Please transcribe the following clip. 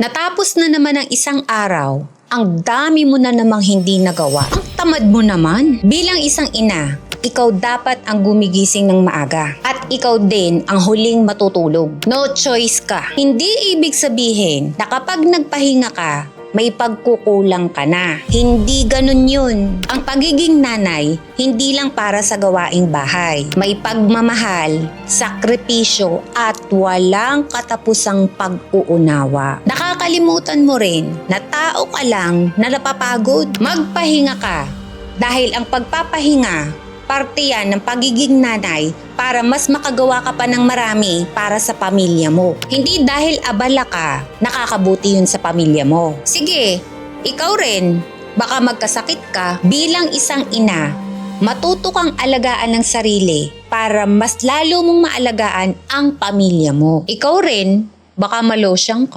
Natapos na naman ang isang araw, ang dami mo na namang hindi nagawa. Ang tamad mo naman. Bilang isang ina, ikaw dapat ang gumigising ng maaga. At ikaw din ang huling matutulog. No choice ka. Hindi ibig sabihin na kapag nagpahinga ka, may pagkukulang ka na. Hindi ganun yun. Ang pagiging nanay, hindi lang para sa gawaing bahay. May pagmamahal, sakripisyo, at walang katapusang pag-uunawa. Nakakalimutan mo rin na tao ka lang na napapagod. Magpahinga ka. Dahil ang pagpapahinga, parte yan ng pagiging nanay para mas makagawa ka pa ng marami para sa pamilya mo. Hindi dahil abala ka, nakakabuti yun sa pamilya mo. Sige, ikaw rin, baka magkasakit ka bilang isang ina, matuto kang alagaan ng sarili para mas lalo mong maalagaan ang pamilya mo. Ikaw rin, baka malosyang ka.